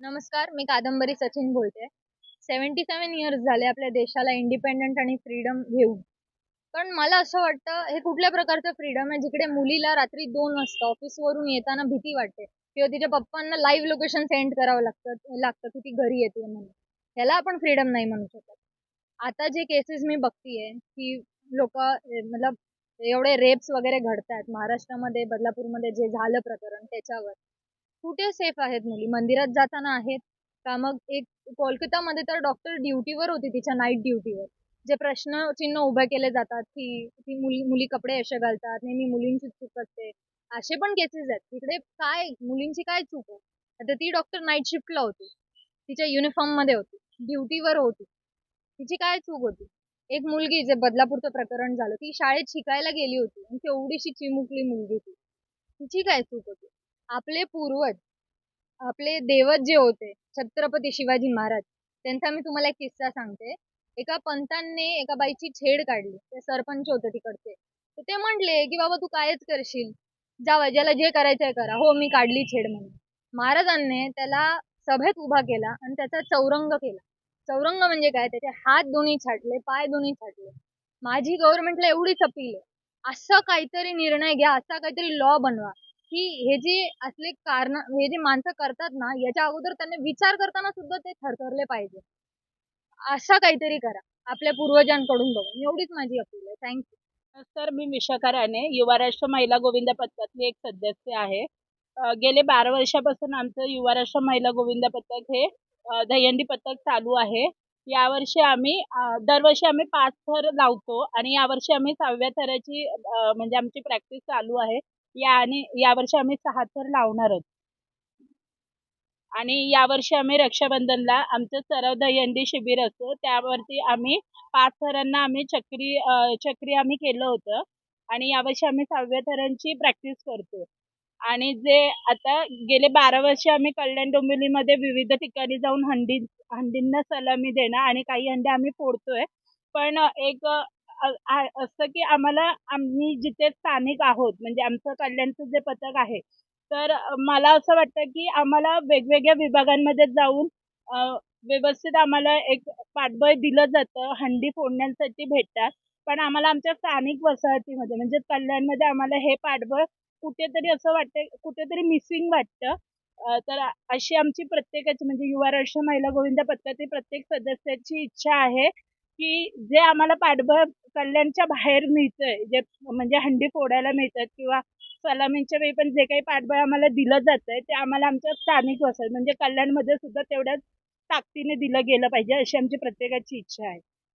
नमस्कार मी कादंबरी सचिन बोलते. सेवन्टी सेवन इयर्स झाले आपल्या देशाला इंडिपेंडंट आणि फ्रीडम घेऊन. पण मला असं वाटतं हे कुठल्या प्रकारचं फ्रीडम आहे जिकडे मुलीला रात्री दोन वाजता ऑफिसवरून येताना भीती वाटते. किंवा तिच्या पप्पांना लाईव्ह लोकेशन सेंड करावं लागतं लागतं की ती घरी येते म्हणून. ह्याला आपण फ्रीडम नाही म्हणू शकत. आता जे केसेस मी बघतीये की लोक मतलब एवढे रेप्स वगैरे घडतात महाराष्ट्रामध्ये बदलापूरमध्ये जे झालं प्रकरण त्याच्यावर. कुठे सेफ आहेत मुली? मंदिरात जाताना आहेत का? मग एक कोलकातामध्ये तर डॉक्टर ड्युटीवर होती तिच्या नाईट ड्युटीवर जे प्रश्न चिन्ह उभे केले जातात की ती मुली मुली कपडे असे घालतात नेहमी मुलींची चूक असते. असे पण केसेस आहेत. तिकडे काय मुलींची काय चूक आहे? आता ती डॉक्टर नाईट शिफ्टला होती. तिच्या युनिफॉर्ममध्ये होती. ड्युटीवर होती. तिची काय चूक होती? एक मुलगी जे बदलापूरचं प्रकरण झालं ती शाळेत शिकायला गेली होती. आणि तेवढीशी चिमुकली मुलगी होती तिची काय चूक होती? आपले पूर्वज आपले देवत जे होते छत्रपती शिवाजी महाराज त्यांचा मी तुम्हाला एक किस्सा सांगते. एका पंतांनी एका बाईची छेड काढली. ते सरपंच होते तिकडचे. तर ते म्हटले की बाबा तू कायच करशील? जावा ज्याला जे करायचंय करा. हो मी काढली छेड म्हणून. महाराजांनी त्याला सभेत उभा केला आणि त्याचा चौरंग केला. चौरंग म्हणजे काय? त्याचे हात दोन्ही छाटले पाय दोन्ही छाटले. माझी गव्हर्नमेंटला एवढीच अपील आहे. असं काहीतरी निर्णय घ्या असा काहीतरी लॉ बनवा. की हे जे असले कारण हे जे माणसं करतात ना याच्या अगोदर त्यांनी विचार करताना सुद्धा ते थरथरले पाहिजे. असा काहीतरी करा आपल्या पूर्वजांकडून बघून. एवढीच माझी अपील आहे. थँक्यू सर मी विशाखा राणे युवा राष्ट्र महिला गोविंद पथकातली एक सदस्य आहे. गेले बारा वर्षापासून आमचं युवा राष्ट्र महिला गोविंद पथक हे अ, दहीहंडी पथक चालू आहे. यावर्षी आम्ही दरवर्षी आम्ही पाच थर लावतो आणि यावर्षी आम्ही सहाव्या थराची म्हणजे आमची प्रॅक्टिस चालू आहे. या आणि यावर्षी आम्ही सहा थर लावणार आहोत. आणि यावर्षी आम्ही रक्षाबंधनला आमचं सराव दहीहंडी शिबिर असतो त्यावरती आम्ही पाच थरांना आम्ही चक्री चक्री आम्ही केलं होतं. आणि यावर्षी आम्ही सहाव्या थरांची प्रॅक्टिस करतो आणि जे आता गेले बारा वर्ष आम्ही कल्याण डोंबिवलीमध्ये विविध ठिकाणी जाऊन हंडी हंडींना सलामी देणं आणि काही हंडी आम्ही फोडतोय. पण एक असं की आम्हाला आम्ही जिथे स्थानिक आहोत म्हणजे आमचं कल्याणचं जे पथक आहे तर मला असं वाटतं की आम्हाला वेगवेगळ्या विभागांमध्ये जाऊन व्यवस्थित आम्हाला एक पाठबळ दिलं जातं हंडी फोडण्यासाठी भेटतात. पण आम्हाला आमच्या स्थानिक वसाहतीमध्ये म्हणजे कल्याणमध्ये आम्हाला हे पाठबळ कुठेतरी असं वाटतं कुठेतरी मिसिंग वाटतं. तर अशी आमची प्रत्येकाची म्हणजे युवा राष्ट्र महिला गोविंद पथकातील प्रत्येक सदस्याची इच्छा आहे. की जे आम्हाला पाठबळ कल्याणच्या बाहेर मिळतंय जे म्हणजे हंडी फोडायला मिळतात किंवा सलामींच्या वेळी पण जे काही पाठबळ आम्हाला दिलं जातंय ते आम्हाला आमच्या स्थानिक वसाहत म्हणजे कल्याणमध्ये सुद्धा तेवढ्याच ताकदीने दिलं गेलं पाहिजे अशी आमची प्रत्येकाची इच्छा आहे.